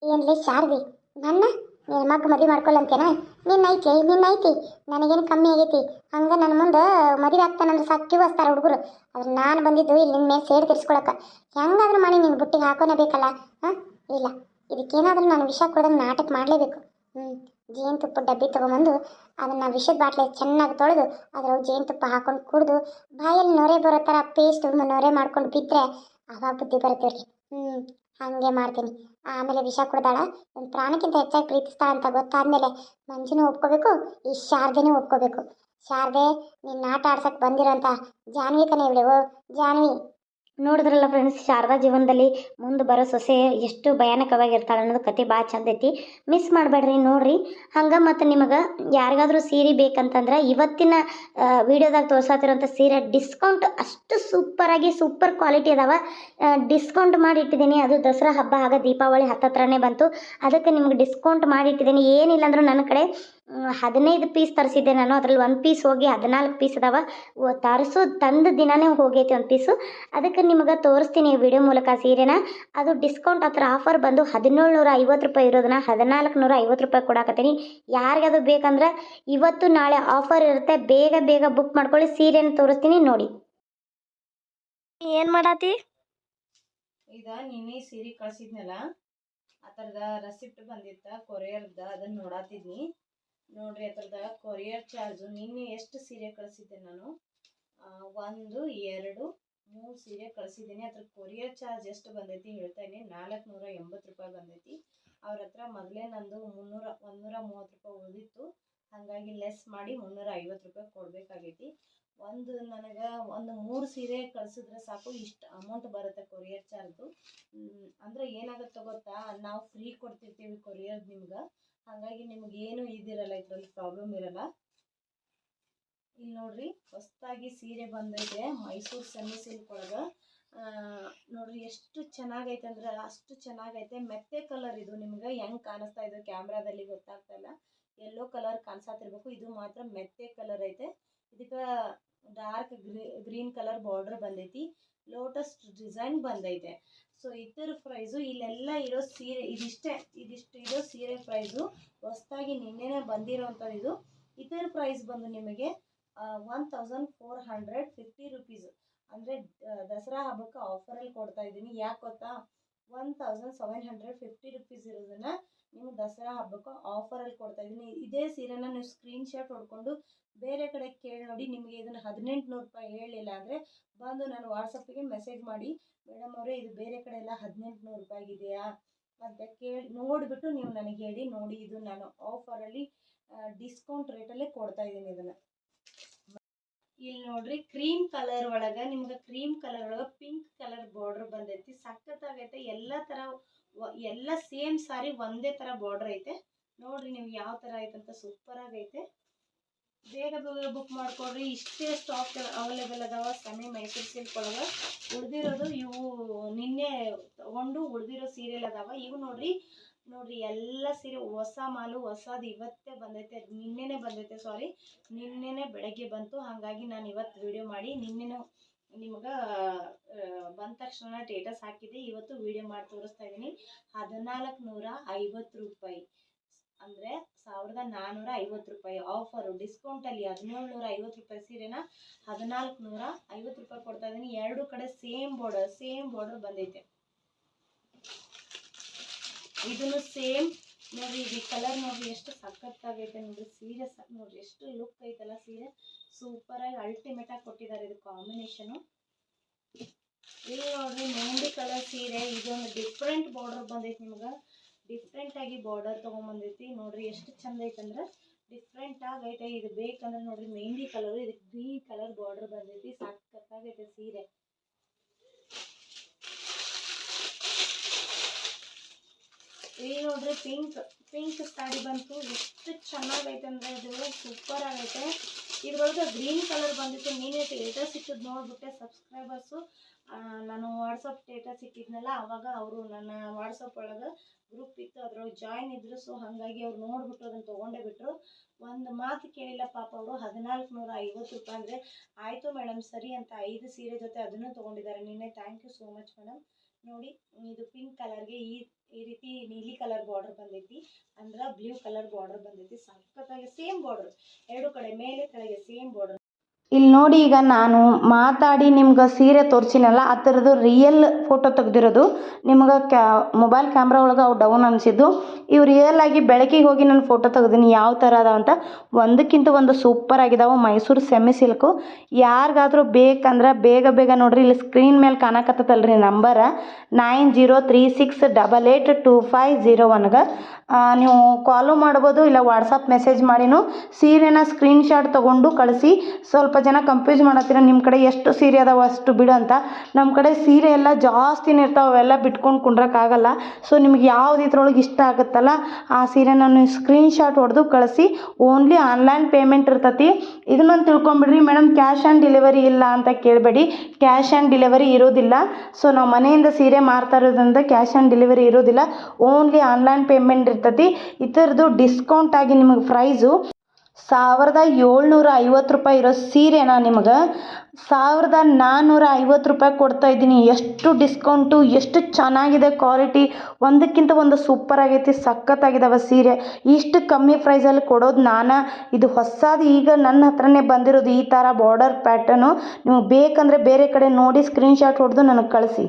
ಏನ್ಲಿ ಶಾರ್ವಿ ನನ್ನ ನಿನ್ನ ಮಗ ಮದುವೆ ಮಾಡ್ಕೊಳ್ಳಂತೇನ ನಿನ್ನ ಐತಿ ನಿನ್ನ ಐತಿ ನನಗೇನು ಕಮ್ಮಿ ಆಗೈತಿ. ಹಂಗೆ ನನ್ನ ಮುಂದೆ ಮದುವೆ ಆಗ್ತಾನಂದ್ರೆ ಸಾಕಿ ಬಸ್ತಾರ ಹುಡುಗರು. ಆದ್ರೆ ನಾನು ಬಂದಿದ್ದು ಇಲ್ಲಿ ನಿನ್ನ ಮೇಲೆ ಸೇಡ್ ತಿರ್ಸ್ಕೊಳಕ್ಕೆ ಹೆಂಗಾದ್ರೂ ಮಾಡಿ ನಿನ್ನ ಬುಟ್ಟಿಗೆ ಹಾಕೋನೇ ಬೇಕಲ್ಲ? ಹಾಂ? ಇಲ್ಲ. ಇದಕ್ಕೇನಾದರೂ ನಾನು ವಿಷ ಕೊಡೋದು ನಾಟಕ ಮಾಡಲೇಬೇಕು. ಹ್ಞೂ ಜೇನುತುಪ್ಪ ಡಬ್ಬಿ ತೊಗೊಂಬಂದು ಅದನ್ನು ವಿಷದ ಬಾಟ್ಲೆ ಚೆನ್ನಾಗಿ ತೊಳೆದು ಅದ್ರೊಳಗೆ ಜೇನುತುಪ್ಪ ಹಾಕೊಂಡು ಕುಡಿದು ಬಾಯಲ್ಲಿ ನೊರೆ ಬರೋ ಥರ ಪೇಸ್ಟ್ ನೊರೆ ಮಾಡ್ಕೊಂಡು ಬಿದ್ದರೆ ಅವಾಗ ಬುದ್ಧಿ ಬರುತ್ತೆ ಅವ್ರಿಗೆ ಹ್ಞೂ ಹಾಗೆ ಮಾಡ್ತೀನಿ. ಆಮೇಲೆ ವಿಷ ಕುಡ್ದಾಳ. ನನ್ನ ಪ್ರಾಣಕ್ಕಿಂತ ಹೆಚ್ಚಾಗಿ ಪ್ರೀತಿಸ್ತಾಳ ಅಂತ ಗೊತ್ತಾದ್ಮೇಲೆ ಮಂಜುನೂ ಒಪ್ಕೋಬೇಕು, ಈ ಶಾರದೆನೂ ಒಪ್ಕೋಬೇಕು. ಶಾರದೆ ನಿನ್ನ ಆಟ ಆಡ್ಸಕ್ಕೆ ಬಂದಿರೋಂಥ ಜಾನ್ವಿ ಕನೇ ಇವಳು ಜಾನ್ವಿ. ನೋಡಿದ್ರಲ್ಲ ಫ್ರೆಂಡ್ಸ್ ಶಾರದಾ ಜೀವನದಲ್ಲಿ ಮುಂದೆ ಬರೋ ಸೊಸೆ ಎಷ್ಟು ಭಯಾನಕವಾಗಿರ್ತಾಳೆ ಅನ್ನೋದು ಕತೆ ಭಾಳ ಚಂದ ಐತಿ. ಮಿಸ್ ಮಾಡಬೇಡ್ರಿ, ನೋಡ್ರಿ. ಹಂಗೆ ಮತ್ತು ನಿಮಗೆ ಯಾರಿಗಾದ್ರೂ ಸೀರೆ ಬೇಕಂತಂದ್ರೆ ಇವತ್ತಿನ ವೀಡಿಯೋದಾಗ ತೋರ್ಸಾತಿರೋಂಥ ಸೀರೆ ಡಿಸ್ಕೌಂಟ್ ಅಷ್ಟು ಸೂಪರಾಗಿ ಸೂಪರ್ ಕ್ವಾಲಿಟಿ ಅದಾವ. ಡಿಸ್ಕೌಂಟ್ ಮಾಡಿ ಇಟ್ಟಿದ್ದೀನಿ. ಅದು ದಸರಾ ಹಬ್ಬ ಆಗ ದೀಪಾವಳಿ ಹತ್ತತ್ರನೇ ಬಂತು. ಅದಕ್ಕೆ ನಿಮ್ಗೆ ಡಿಸ್ಕೌಂಟ್ ಮಾಡಿ ಇಟ್ಟಿದ್ದೀನಿ. ಏನಿಲ್ಲ ಅಂದರೂ ನನ್ನ ಕಡೆ ಹದಿನೈದು ಪೀಸ್ ತರಿಸಿದ್ದೆ ನಾನು. ಅದ್ರಲ್ಲಿ ಒಂದು ಪೀಸ್ ಹೋಗಿ ಹದಿನಾಲ್ಕು ಪೀಸ್ ಅದಾವ. ತರಿಸೋ ತಂದ ದಿನನೇ ಹೋಗೈತಿ ಒಂದು ಪೀಸು ಅದಕ್ಕೆ ನಿಮಗೆ ತೋರಿಸ್ತೀನಿ ವಿಡಿಯೋ ಮೂಲಕ ಸೀರೆನ. ಅದು ಡಿಸ್ಕೌಂಟ್ ಹತ್ರ ಆಫರ್ ಬಂದು ಹದಿನೇಳು ನೂರ ಐವತ್ತು ರೂಪಾಯಿ ಇರೋದನ್ನ ಹದಿನಾಲ್ಕು ನೂರ ಐವತ್ತು ರೂಪಾಯಿ ಕೊಡಾಕತ್ತೀನಿ. ಯಾರಿಗದು ಬೇಕಂದ್ರೆ ಇವತ್ತು ನಾಳೆ ಆಫರ್ ಇರುತ್ತೆ. ಬೇಗ ಬೇಗ ಬುಕ್ ಮಾಡ್ಕೊಳ್ಳಿ. ಸೀರೆನ ತೋರಿಸ್ತೀನಿ ನೋಡಿ. ಏನು ಮಾಡಾತಿ? ಈಗ ನಿನ್ನೆ ಸೀರೆ ಕಳ್ಸಿದ್ನಲ್ಲ? ಆ ಥರದ ರೆಸಿಪ್ಟ್ ಬಂದಿತ್ತ ಕೊರಿಯರ್ದ ಅದನ್ನ ನೋಡಾತಿದ್ನಿ. ನೋಡ್ರಿ ಅದ್ರದ ಕೊರಿಯರ್ ಚಾರ್ಜು ನಿನ್ನೆ ಎಷ್ಟು ಸೀರೆ ಕಳಿಸಿದ್ದೆ ನಾನು? ಒಂದು, ಎರಡು, ಮೂರು ಸೀರೆ ಕಳಿಸಿದ್ದೀನಿ. ಅದ್ರ ಕೊರಿಯರ್ ಚಾರ್ಜ್ ಎಷ್ಟು ಬಂದೈತಿ ಹೇಳ್ತಾ ಇದ್ದೀನಿ. ನಾಲ್ಕುನೂರ ಎಂಬತ್ತು ರೂಪಾಯಿ ಬಂದೈತಿ. ಅವ್ರ ಹತ್ರ ಮೊದಲೇ ನಂದು ಮುನ್ನೂರ ಒಂದೂರ ಮೂವತ್ತು ರೂಪಾಯಿ ಉಳಿದಿತ್ತು. ಹಾಗಾಗಿ ಲೆಸ್ ಮಾಡಿ ಮುನ್ನೂರ ಐವತ್ತು ರೂಪಾಯಿ ಕೊಡಬೇಕಾಗೈತಿ. ಒಂದು ನನಗೆ ಒಂದು ಮೂರು ಸೀರೆ ಕಳಿಸಿದ್ರೆ ಸಾಕು. ಇಷ್ಟು ಅಮೌಂಟ್ ಬರುತ್ತೆ ಕೊರಿಯರ್ ಚಾರ್ಜು ಅಂದರೆ ಏನಾಗುತ್ತೆ ಗೊತ್ತಾ? ನಾವು ಫ್ರೀ ಕೊಡ್ತಿರ್ತೀವಿ ಕೊರಿಯರ್ ನಿಮ್ಗೆ. ಹಾಗಾಗಿ ನಿಮ್ಗೆ ಏನು ಇದಿರಲ್ಲ ಪ್ರಾಬ್ಲಮ್ ಇರಲ್ಲ. ಇಲ್ಲಿ ನೋಡ್ರಿ, ಹೊಸದಾಗಿ ಸೀರೆ ಬಂದೈತೆ, ಮೈಸೂರು ಸೆಮಿ ಸಿಲ್ಕ್ ಒಳಗೆ. ನೋಡ್ರಿ, ಎಷ್ಟು ಚೆನ್ನಾಗೈತೆ ಅಂದ್ರೆ ಅಷ್ಟು ಚೆನ್ನಾಗೈತೆ. ಮೆತ್ತೆ ಕಲರ್ ಇದು ನಿಮ್ಗೆ ಹೆಂಗೆ ಕಾಣಿಸ್ತಾ ಇದೆ ಕ್ಯಾಮ್ರಾದಲ್ಲಿ ಗೊತ್ತಾಗ್ತಾ ಇಲ್ಲ. ಎಲ್ಲೋ ಕಲರ್ ಕಾಣಿಸ್ತಿರ್ಬೇಕು. ಇದು ಮಾತ್ರ ಮೆತ್ತೆ ಕಲರ್ ಐತೆ. ಇದಕ್ಕೆ ಡಾರ್ಕ್ ಗ್ರೀ ಗ್ರೀನ್ ಕಲರ್ ಬಾರ್ಡರ್ ಬಂದೈತಿ. ಲೋಟಸ್ ಡಿಸೈನ್ ಬಂದೈತೆ. ಸೊ ಇದರ ಪ್ರೈಸು ಇಲ್ಲೆಲ್ಲ ಇರೋ ಸೀರೆ, ಇದಿಷ್ಟೇ, ಇದಿಷ್ಟು ಇರೋ ಸೀರೆ ಪ್ರೈಸು ಹೊಸ್ದಾಗಿ ನಿನ್ನೆನೇ ಬಂದಿರೋವಂಥದ್ದು ಇದು. ಇದರ ಪ್ರೈಸ್ ಬಂದು ನಿಮಗೆ one thousand four hundred fifty rupees ಅಂದರೆ ದಸರಾ ಹಬ್ಬಕ್ಕೆ ಆಫರಲ್ಲಿ ಕೊಡ್ತಾ ಇದ್ದೀನಿ. ಯಾಕೆ ಗೊತ್ತಾ? One thousand seven hundred fifty rupees ಇರೋದನ್ನ ನೀವು ದಸರಾ ಹಬ್ಬಕ್ಕೆ ಆಫರಲ್ಲಿ ಕೊಡ್ತಾ ಇದ್ದೀನಿ. ಇದೇ ಸೀರೆನ ನೀವು ಸ್ಕ್ರೀನ್ ಶಾಟ್ ಹೊಡ್ಕೊಂಡು ಬೇರೆ ಕಡೆ ಕೇಳಿ ನೋಡಿ, ನಿಮಗೆ ಇದನ್ನು ಹದಿನೆಂಟು ನೂರು ರೂಪಾಯಿ ಹೇಳಿಲ್ಲ ಅಂದರೆ ಬಂದು ನಾನು ವಾಟ್ಸಪ್ಪಿಗೆ ಮೆಸೇಜ್ ಮಾಡಿ ಮೇಡಮ್ ಅವರೇ, ಇದು ಬೇರೆ ಕಡೆ ಎಲ್ಲ ಹದಿನೆಂಟು ನೂರು ರೂಪಾಯಿಗಿದೆಯಾ ಅಂತ ಕೇಳಿ ನೋಡಿಬಿಟ್ಟು ನೀವು ನನಗೆ ಹೇಳಿ, ನೋಡಿ ಇದು ನಾನು ಆಫರಲ್ಲಿ ಡಿಸ್ಕೌಂಟ್ ರೇಟಲ್ಲೇ ಕೊಡ್ತಾ ಇದ್ದೀನಿ ಇದನ್ನು. ಇಲ್ಲಿ ನೋಡ್ರಿ ಕ್ರೀಮ್ ಕಲರ್ ಒಳಗೆ, ನಿಮ್ಗೆ ಕ್ರೀಮ್ ಕಲರ್ ಒಳಗೆ ಪಿಂಕ್ ಕಲರ್ ಬಾರ್ಡರ್ ಬಂದೈತಿ. ಸಖತ್ತಾಗೈತೆ. ಎಲ್ಲ ವ- ಎಲ್ಲ ಸೇಮ್ ಸಾರಿ ಒಂದೇ ಥರ ಬಾರ್ಡರ್ ಐತೆ. ನೋಡ್ರಿ ನಿಮ್ಗೆ ಯಾವ ಥರ ಐತಂತ ಸೂಪರ್ ಆಗೈತೆ. ಬೇಗ ಬೇಗ ಬುಕ್ ಮಾಡ್ಕೊಡ್ರಿ. ಇಷ್ಟೇ ಸ್ಟಾಕ್ ಅವೈಲೇಬಲ್ ಅದಾವ. ಸೆಮಿ ಮೈಸೂರು ಸಿಲ್ಕ್ ಒಳಗೆ. ಉಳಿದಿರೋದು ಇವು ನಿನ್ನೆ ತಗೊಂಡು ಉಳಿದಿರೋ ಸೀರಿಯಲ್ ಅದಾವ. ಇವು ನೋಡ್ರಿ ನೋಡ್ರಿ ಎಲ್ಲ ಸೀರೆ ಹೊಸ ಮಾಲು, ಹೊಸದು ಇವತ್ತೇ ಬಂದೈತೆ, ನಿನ್ನೆನೇ ಬಂದೈತೆ ಸಾರಿ ನಿನ್ನೆನೇ ಬೆಳಗ್ಗೆ ಬಂತು, ಹಾಗಾಗಿ ನಾನು ಇವತ್ತು ವಿಡಿಯೋ ಮಾಡಿ, ನಿನ್ನೆನೂ ನಿಮ್ಗೆ ಬಂದ ತಕ್ಷಣ ಸ್ಟೇಟಸ್ ಹಾಕಿದ್ದೆ ಇವತ್ತು ವಿಡಿಯೋ ಮಾಡಿ ತೋರಿಸ್ತಾ ಇದ್ದೀನಿ. ಹದಿನಾಲ್ಕು ನೂರ ಐವತ್ತು ರೂಪಾಯಿ. ಅಂದರೆ ಸಾವಿರದ ನಾನ್ನೂರ ಐವತ್ತು ರೂಪಾಯಿ ಆಫರು ಡಿಸ್ಕೌಂಟಲ್ಲಿ ಹದಿನೇಳು ನೂರ ಐವತ್ತು ರೂಪಾಯಿ ಸೀರೆನ ಹದಿನಾಲ್ಕು ನೂರ ಐವತ್ತು ರೂಪಾಯಿ ಕೊಡ್ತಾ ಇದ್ದೀನಿ. ಎರಡು ಕಡೆ ಸೇಮ್ ಬಾರ್ಡರ್ ಸೇಮ್ ಬಾರ್ಡರ್ ಬಂದೈತೆ. ಇದನ್ನು ಸೇಮ್ ನೋಡ್ರಿ ಇದು ಕಲರ್ ನೋಡ್ರಿ, ಎಷ್ಟು ಸಖತ್ತಾಗೈತೆ ನೋಡ್ರಿ ಸೀರೆ ಸಕ್ ನೋಡ್ರಿ, ಎಷ್ಟು ಲುಕ್ ಐತಲ್ಲ ಸೀರೆ. ಸೂಪರಾಗಿ ಅಲ್ಟಿಮೇಟ್ ಆಗಿ ಕೊಟ್ಟಿದ್ದಾರೆ ಇದು ಕಾಂಬಿನೇಷನು ಇಲ್ಲಿ ನೋಡ್ರಿ ಮೆಹಂದಿ ಕಲರ್ ಸೀರೆ ಇದೊಂದು ಡಿಫ್ರೆಂಟ್ ಬಾರ್ಡರ್ ಬಂದೈತಿ ನಿಮ್ಗೆ. ಡಿಫ್ರೆಂಟ್ ಆಗಿ ಬಾರ್ಡರ್ ತೊಗೊಂಬಂದೈತಿ. ನೋಡ್ರಿ, ಎಷ್ಟು ಚಂದ ಐತಂದ್ರೆ ಡಿಫ್ರೆಂಟ್ ಆಗೈತೆ ಇದು ಬೇಕಂದ್ರೆ ನೋಡ್ರಿ ಮೆಹಂದಿ ಕಲರ್ ಇದಕ್ಕೆ ಗ್ರೀನ್ ಕಲರ್ ಬಾರ್ಡರ್ ಬಂದೈತಿ. ಸಖತ್ತಾಗೈತೆ ಸೀರೆ. ಇಲ್ಲಿ ನೋಡ್ರಿ ಪಿಂಕ್ ಪಿಂಕ್ ಸಾಡಿ ಬಂತು. ಎಷ್ಟು ಚೆನ್ನಾಗೈತೆ ಅಂದರೆ ಇದು ಸೂಪರ್ ಆಗೈತೆ. ಇದ್ರೊಳಗೆ ಗ್ರೀನ್ ಕಲರ್ ಬಂದಿತ್ತು. ನೀನೇ ಸ್ಟೇಟಸ್ ಇಟ್ಟಿದ್ದು ನೋಡ್ಬಿಟ್ಟೆ ಸಬ್ಸ್ಕ್ರೈಬರ್ಸು ನಾನು ವಾಟ್ಸಪ್ ಸ್ಟೇಟಸ್ ಇಟ್ಟಿದ್ನಲ್ಲ, ಅವಾಗ ಅವರು ನನ್ನ ವಾಟ್ಸಪ್ ಒಳಗೆ ಗ್ರೂಪ್ ಇತ್ತು. ಅದ್ರೊಳಗೆ ಜಾಯ್ನ್ ಇದ್ರು. ಸೊ ಹಾಗಾಗಿ ಅವ್ರು ನೋಡ್ಬಿಟ್ಟು ಅದನ್ನು ತೊಗೊಂಡೇ ಬಿಟ್ಟರು ಒಂದು ಮಾತು ಕೇಳಿಲ್ಲ ಪಾಪ ಅವರು. ಹದಿನಾಲ್ಕು ನೂರ ಐವತ್ತು ರೂಪಾಯಿ ಅಂದರೆ ಆಯಿತು ಮೇಡಮ್, ಸರಿ ಅಂತ ಐದು ಸೀರೆ ಜೊತೆ ಅದನ್ನು ತೊಗೊಂಡಿದ್ದಾರೆ. ನಿನ್ನೆ thank you so much madam ನೋಡಿ, ಇದು ಪಿಂಕ್ ಕಲರ್ಗೆ ಈ ಈ ರೀತಿ ನೀಲಿ ಕಲರ್ ಬಾರ್ಡರ್ ಬಂದೈತಿ, ಅಂದ್ರೆ ಬ್ಲೂ ಕಲರ್ ಬಾರ್ಡರ್ ಬಂದೈತಿ. ಸಖತ್ತಾಗಿ ಸೇಮ್ ಬಾರ್ಡರ್ ಎರಡು ಕಡೆ ಮೇಲೆ ಕೆಳಗೆ ಸೇಮ್ ಬಾರ್ಡರ್ ಇಲ್ಲಿ ನೋಡಿ ಈಗ ನಾನು ಮಾತಾಡಿ ನಿಮ್ಗೆ ಸೀರೆ ತೋರಿಸಿನಲ್ಲ, ಆ ಥರದ್ದು ರಿಯಲ್ ಫೋಟೋ ತೆಗ್ದಿರೋದು. ನಿಮ್ಗೆ ಕ್ಯಾ ಮೊಬೈಲ್ ಕ್ಯಾಮ್ರಾ ಒಳಗೆ ಅವು ಡೌನ್ ಅನಿಸಿದ್ದು. ಇವು ರಿಯಲ್ ಆಗಿ ಬೆಳಕಿಗೆ ಹೋಗಿ ನಾನು ಫೋಟೋ ತೆಗ್ದೀನಿ, ಯಾವ ಥರ ಅದಾವ ಅಂತ. ಒಂದಕ್ಕಿಂತ ಒಂದು ಸೂಪರ್ ಆಗಿದಾವೆ, ಮೈಸೂರು ಸೆಮಿ ಸಿಲ್ಕು ಯಾರಿಗಾದ್ರೂ ಬೇಕಂದ್ರೆ ಬೇಗ ಬೇಗ ನೋಡಿರಿ, ಇಲ್ಲಿ ಸ್ಕ್ರೀನ್ ಮೇಲೆ ಕಾಣಕತ್ತದಲ್ರಿ number nine zero three six double eight two five zero ಒನ್ಗೆ ನೀವು ಕಾಲು ಮಾಡ್ಬೋದು, ಇಲ್ಲ ವಾಟ್ಸಪ್ ಮೆಸೇಜ್ ಮಾಡಿನೂ. ಸೀರೆನ ಸ್ಕ್ರೀನ್ಶಾಟ್ ತೊಗೊಂಡು ಕಳಿಸಿ, ಸ್ವಲ್ಪ ಜನ ಕಂಪ್ಯೂಸ್ ಮಾಡತ್ತಿರ ನಿಮ್ಮ ಕಡೆ ಎಷ್ಟು ಸೀರೆ ಅದಾವ ಅಷ್ಟು ಬಿಡು ಅಂತ. ನಮ್ಮ ಕಡೆ ಸೀರೆ ಎಲ್ಲ ಜಾಸ್ತಿನೇ ಇರ್ತಾವೆ, ಅವೆಲ್ಲ ಬಿಟ್ಕೊಂಡು ಕುಂಡ್ರಕ್ಕಾಗಲ್ಲ ಸೊ ನಿಮ್ಗೆ ಯಾವ್ದು ಇದ್ರೊಳಗೆ ಇಷ್ಟ ಆಗುತ್ತಲ್ಲ, ಆ ಸೀರೆನ ನೀವು ಸ್ಕ್ರೀನ್ ಶಾಟ್ ಹೊಡೆದು ಕಳಿಸಿ. ಓನ್ಲಿ ಆನ್ಲೈನ್ ಪೇಮೆಂಟ್ ಇರ್ತತಿ. ಇದನ್ನೊಂದು ತಿಳ್ಕೊಂಬಿಡ್ರಿ ಮೇಡಮ್ ಕ್ಯಾಶ್ ಆನ್ ಡೆಲಿವರಿ ಇಲ್ಲ ಅಂತ ಕೇಳಬೇಡಿ. ಕ್ಯಾಶ್ ಆನ್ ಡೆಲಿವರಿ ಇರೋದಿಲ್ಲ. ಸೊ ನಾವು ಮನೆಯಿಂದ ಸೀರೆ ಮಾರ್ತಾ ಇರೋದ್ರಿಂದ ಕ್ಯಾಶ್ ಆನ್ ಡೆಲಿವರಿ ಇರೋದಿಲ್ಲ. ಓನ್ಲಿ ಆನ್ಲೈನ್ ಪೇಮೆಂಟ್ ಇರ್ತತಿ. ಇದರದ್ದು ಡಿಸ್ಕೌಂಟ್ ಆಗಿ ನಿಮಗೆ ಪ್ರೈಸು ಸಾವಿರದ ಏಳ್ನೂರ ಐವತ್ತು ರೂಪಾಯಿ ಇರೋ ಸೀರೆನ ನಿಮಗೆ? ಸಾವಿರದ ನಾನ್ನೂರ ಐವತ್ತು ರೂಪಾಯಿ ಕೊಡ್ತಾ ಇದ್ದೀನಿ. ಎಷ್ಟು ಡಿಸ್ಕೌಂಟು ಎಷ್ಟು ಚೆನ್ನಾಗಿದೆ ಕ್ವಾಲಿಟಿ ಒಂದಕ್ಕಿಂತ ಒಂದು ಸೂಪರ್ ಆಗೈತಿ, ಸಖತ್ತಾಗಿದಾವೆ ಸೀರೆ. ಇಷ್ಟು ಕಮ್ಮಿ ಪ್ರೈಸಲ್ಲಿ ಕೊಡೋದು ನಾನು. ಇದು ಹೊಸದು ಈಗ ನನ್ನ ಹತ್ರನೇ ಬಂದಿರೋದು ಈ ಥರ ಬಾರ್ಡರ್ ಪ್ಯಾಟರ್ನು ನಿಮಗೆ ಬೇಕಂದರೆ ಬೇರೆ ಕಡೆ ನೋಡಿ ಸ್ಕ್ರೀನ್ಶಾಟ್ ಹೊಡೆದು ನನಗೆ ಕಳಿಸಿ.